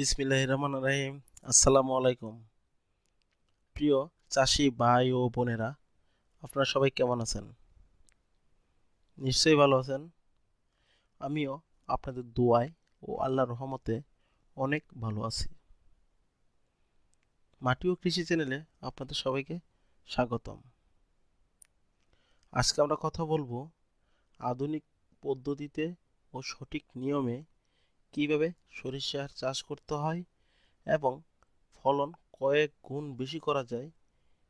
বিসমিল্লাহ রহমান রাহিম। আসসালামু আলাইকুম। প্রিয় চাষি ভাই ও বোনেরা, আপনারা সবাই কেমন আছেন? নিশ্চয়ই ভালো আছেন। আমিও আপনাদের দোয়ায় ও আল্লাহর রহমতে অনেক ভালো আছি। মাটি ও কৃষি চ্যানেলে আপনাদের সবাইকে স্বাগতম। আজকে আমরা কথা বলব আধুনিক পদ্ধতিতে ও সঠিক নিয়মে কীভাবে সরিষার চাষ করতে হয় এবং ফলন কয়েক গুণ বেশি করা যায়,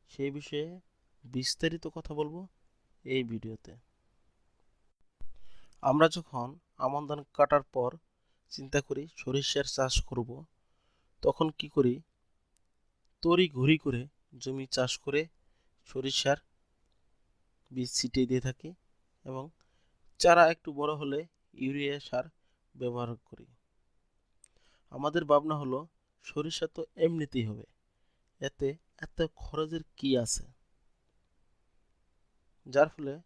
সেই বিষয়ে বিস্তারিত কথা বলব এই ভিডিওতে। আমরা যখন আমন ধান কাটার পর চিন্তা করি সরিষার চাষ করব, তখন কি করি? তরি ঘুরি করে জমি চাষ করে সরিষার বীজ ছিটিয়ে দিয়ে থাকি এবং চারা একটু বড় হলে ইউরিয়া সার ব্যবহার করি। আমাদের ভাবনা হলো, সরিষা তো এমনিতেই হবে। এতে এত খরচের কি আছে? যার ফলে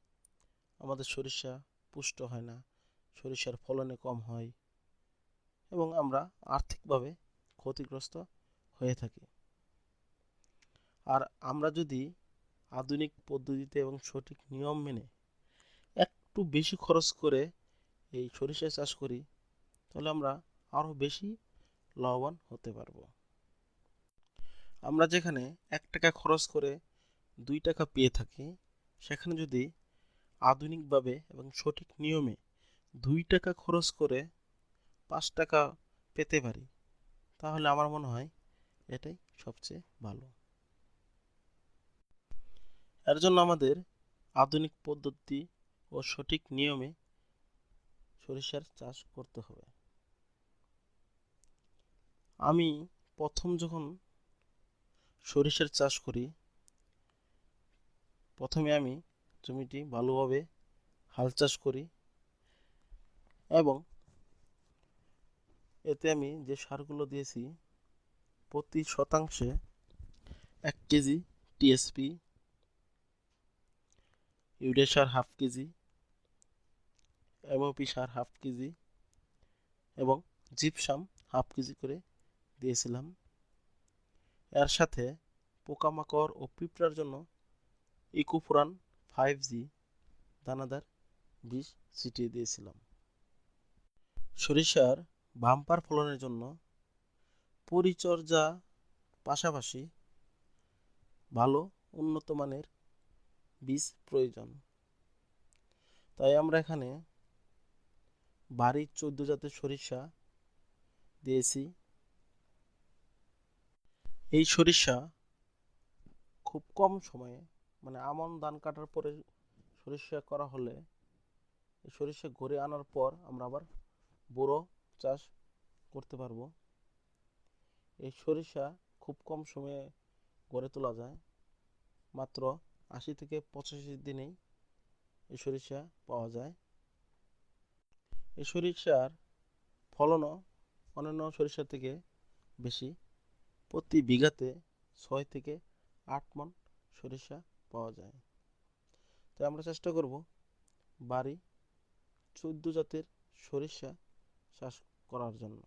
আমাদের সরিষা পুষ্ট হয় না, সরিষার ফলনে কম হয় এবং আমরা আর্থিকভাবে ক্ষতিগ্রস্ত হয়ে থাকি। আর আমরা যদি আধুনিক পদ্ধতিতে এবং সঠিক নিয়ম মেনে একটু বেশি খরচ করে এই সরিষা চাষ করি, তাহলে আমরা আরও বেশি লাভবান হতে পারব। আমরা যেখানে এক টাকা খরচ করে দুই টাকা পেয়ে থাকি, সেখানে যদি আধুনিকভাবে এবং সঠিক নিয়মে দুই টাকা খরচ করে পাঁচ টাকা পেতে পারি, তাহলে আমার মনে হয় এটাই সবচেয়ে ভালো। এর জন্য আমাদের আধুনিক পদ্ধতি ও সঠিক নিয়মে সরিষার চাষ করতে হবে। আমি প্রথম যখন সরিষার চাষ করি, প্রথমে আমি জমিটি ভালোভাবে হাল চাষ করি এবং এতে আমি যে সারগুলো দিয়েছি, প্রতি শতাংশে এক কেজি টিএসপি, ইউরিয়া সার হাফ কেজি, এমওপি সার হাফ কেজি এবং জিপসাম হাফ কেজি করে দিয়েছিলাম। এর সাথে পোকামাকড় ও পিঁপড়ার জন্য ইকোফোরান ফাইভ জি দানাদার বিষ ছিটিয়ে দিয়েছিলাম। সরিষার বাম্পার ফলনের জন্য পরিচর্যা পাশাপাশি ভালো উন্নত মানের বীজ প্রয়োজন। তাই আমরা এখানে বাড়ির চোদ্দ জাতের সরিষা দিয়েছি। এই সরিষা খুব কম সময়ে মানে আমন ধান কাটার পরে সরিষা করা হলে এই সরিষা ঘরে আনার পর আমরা আবার বড়ো চাষ করতে পারব। এই সরিষা খুব কম সময়ে গড়ে তোলা যায়। মাত্র আশি থেকে পঁচাশি দিনেই এই সরিষা পাওয়া যায়। এই সরিষার ফলনও অন্যান্য সরিষা থেকে বেশি। প্রতি বিঘাতে ছয় থেকে আট মন সরিষা পাওয়া যায়। তাই আমরা চেষ্টা করব বাড়ি চোদ্দ জাতের সরিষা চাষ করার জন্য।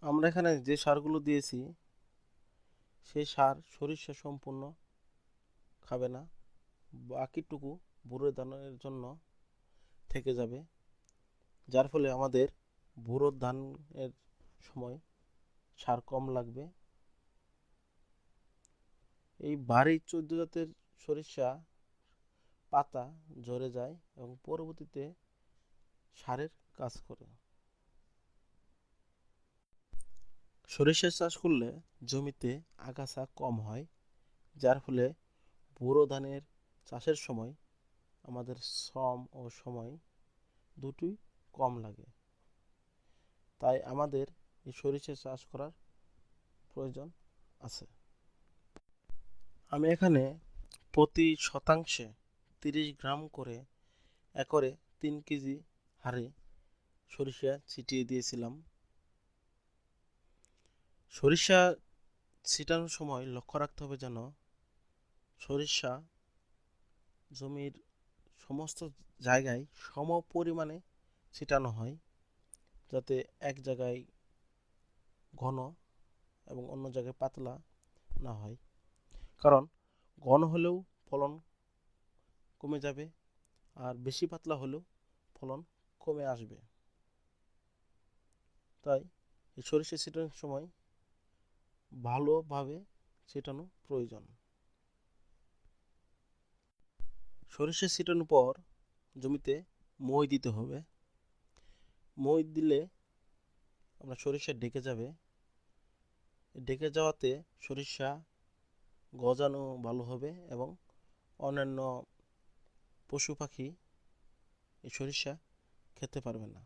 আমরা এখানে যে সারগুলো দিয়েছি, সেই সার সরিষা সম্পূর্ণ খাবে না। বাকিটুকু বুড়ো ধানের জন্য থেকে যাবে। যার ফলে আমাদের বুড়ো ধানের সময় সার কম লাগবে। এই বাড়ি চোদ্দ জাতের সরিষা পাতা ঝরে যায় এবং পরবর্তীতে সারের কাজ করে। সরিষা চাষ করলে জমিতে আগাছা কম হয়, যার ফলে বোরো ধানের চাষের সময় আমাদের শ্রম ও সময় দুটোই কম লাগে। তাই আমাদের এই সরিষা চাষ করার প্রয়োজন আছে। আমি এখানে প্রতি শতাংশে তিরিশ গ্রাম করে একরে তিন কেজি হারে সরিষা ছিটিয়ে দিয়েছিলাম। সরিষা ছিটানোর সময় লক্ষ্য রাখতে হবে যেন সরিষা জমির সমস্ত জায়গায় সম পরিমাণে ছিটানো হয়, যাতে এক জায়গায় ঘন এবং অন্য জায়গায় পাতলা না হয়। কারণ ঘন হলেও ফলন কমে যাবে আর বেশি পাতলা হলেও ফলন কমে আসবে। তাই এই সরিষা ছিটানোর সময় ভালোভাবে ছিটানো প্রয়োজন। সরিষা ছিটানোর পর জমিতে মই দিতে হবে। মই দিলে আপনার সরিষা ঢেকে যাবে। ঢেকে যাওয়াতে সরিষা গজানো ভালো হবে এবং অন্যান্য পশু পাখি এই সরিষা খেতে পারবে না।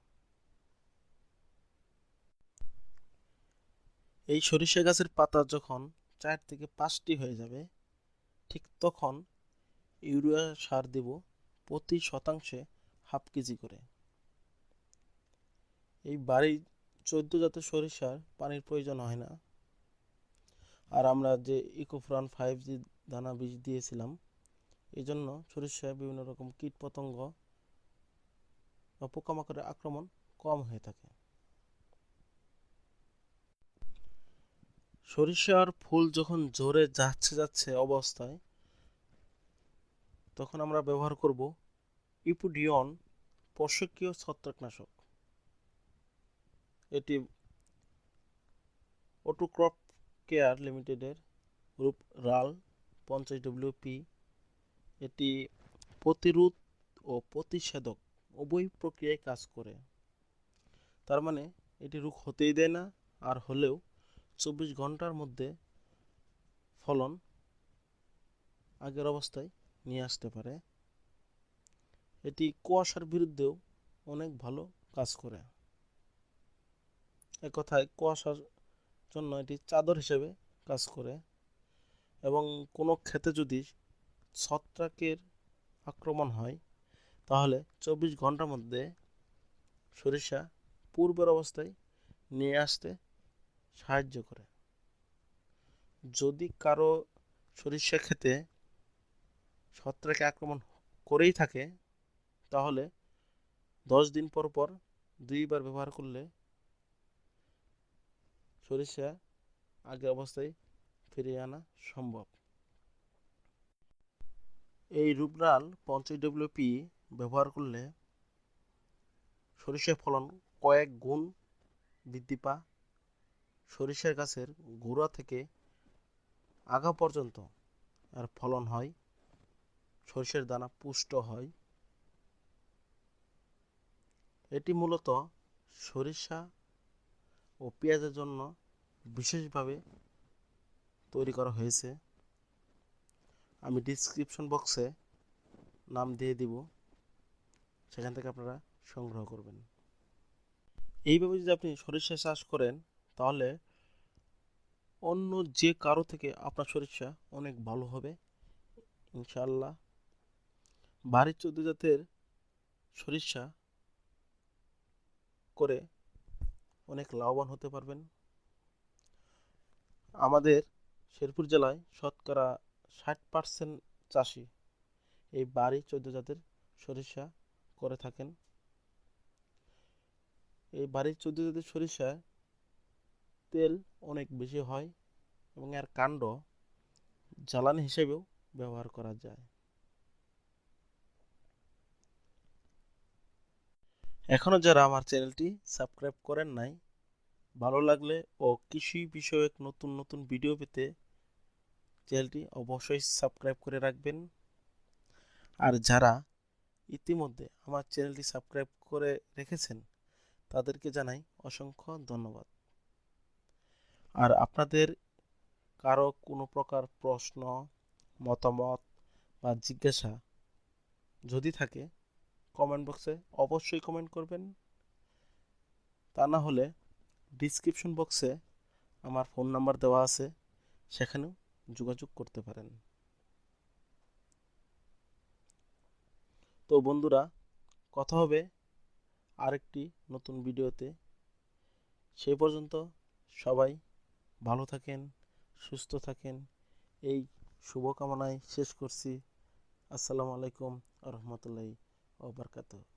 এই সরিষা গাছের পাতা যখন চার থেকে পাঁচটি হয়ে যাবে, ঠিক তখন ইউরিয়া সার দেব প্রতি শতাংশে হাফ কেজি করে। এই বাড়ির চোদ্দ জাতের সরিষার পানির প্রয়োজন হয় না। আর আমরা যে ইকোফ্রান ফাইভ জি দানা বীজ দিয়েছিলাম এই জন্য সরিষায় বিভিন্ন রকম কীট পতঙ্গ বা পোকামাকড়ের আক্রমণ কম হয়ে থাকে। সরিষার ফুল যখন জোরে যাচ্ছে যাচ্ছে অবস্থায়, তখন আমরা ব্যবহার করব ইপুডিয়ন পোষকীয় ছত্রাকনাশক। এটি অটোক্রপ কেয়ার লিমিটেডের রূপ রাল পঞ্চাশ ডব্লিউপি এটি প্রতিরোধ ও প্রতিষেধক উভয় প্রক্রিয়ায় কাজ করে। তার মানে এটি রোগ হতেই দেয় না, আর হলেও চব্বিশ ঘণ্টার মধ্যে ফলন আগের অবস্থায় নিয়ে আসতে পারে। এটি কুয়াশার বিরুদ্ধেও অনেক ভালো কাজ করে। এক কথায় কুয়াশার জন্য এটি চাদর হিসেবে কাজ করে এবং কোনো ক্ষেতে যদি ছত্রাকের আক্রমণ হয়, তাহলে চব্বিশ ঘণ্টার মধ্যে সরিষা পূর্বের অবস্থায় নিয়ে আসতে সাহায্য করে। যদি কারও সরিষা খেতে ছত্রাকে আক্রমণ করেই থাকে, তাহলে দশ দিন পর পর দুইবার ব্যবহার করলে সরিষা আগের অবস্থায় ফিরিয়ে আনা সম্ভব। এই রূপরাল পঞ্চাশ ডব্লিউপি ব্যবহার করলে সরিষার ফলন কয়েক গুণ বৃদ্ধি পা সরিষার গাছের গোড়া থেকে আগা পর্যন্ত আর ফলন হয়। সরিষার দানা পুষ্ট হয়। এটি মূলত সরিষা ও পেঁয়াজের জন্য বিশেষভাবে তৈরি করা হয়েছে। আমি ডিসক্রিপশন বক্সে নাম দিয়ে দিব। সেখান থেকে আপনারা সংগ্রহ করবেন। এইভাবে যদি আপনি সরিষা চাষ করেন, তাহলে অন্য যে কারও থেকে আপনার সরিষা অনেক ভালো হবে ইনশাল্লাহ বাড়ির চোদ্দ জাতের সরিষা করে অনেক লাভবান হতে পারবেন। আমাদের শেরপুর জেলায় শতকরা ষাট পার্সেন্ট চাষি এই বাড়ি চোদ্দ জাতের সরিষা করে থাকেন। এই বাড়ির চোদ্দ জাতের সরিষা তেল অনেক বেশি হয় এবং এর কাণ্ড জ্বালানি হিসেবেও ব্যবহার করা যায়। এখনও যারা আমার চ্যানেলটি সাবস্ক্রাইব করেন নাই, ভালো লাগলে ও কৃষি বিষয়ক নতুন নতুন ভিডিও পেতে চ্যানেলটি অবশ্যই সাবস্ক্রাইব করে রাখবেন। আর যারা ইতিমধ্যে আমার চ্যানেলটি সাবস্ক্রাইব করে রেখেছেন, তাদেরকে জানাই অসংখ্য ধন্যবাদ। আর আপনাদের কারও কোনো প্রকার প্রশ্ন, মতামত বা জিজ্ঞাসা যদি থাকে কমেন্ট বক্সে অবশ্যই কমেন্ট করবেন। তা না হলে ডিসক্রিপশন বক্সে আমার ফোন নাম্বার দেওয়া আছে, সেখানেও যোগাযোগ করতে পারেন। তো বন্ধুরা, কথা হবে আরেকটি নতুন ভিডিওতে। সেই পর্যন্ত সবাই ভালো থাকেন, সুস্থ থাকেন। এই শুভকামনায় শেষ করছি। আসসালামু আলাইকুম রহমতুল্লাহি। wabarakatuh.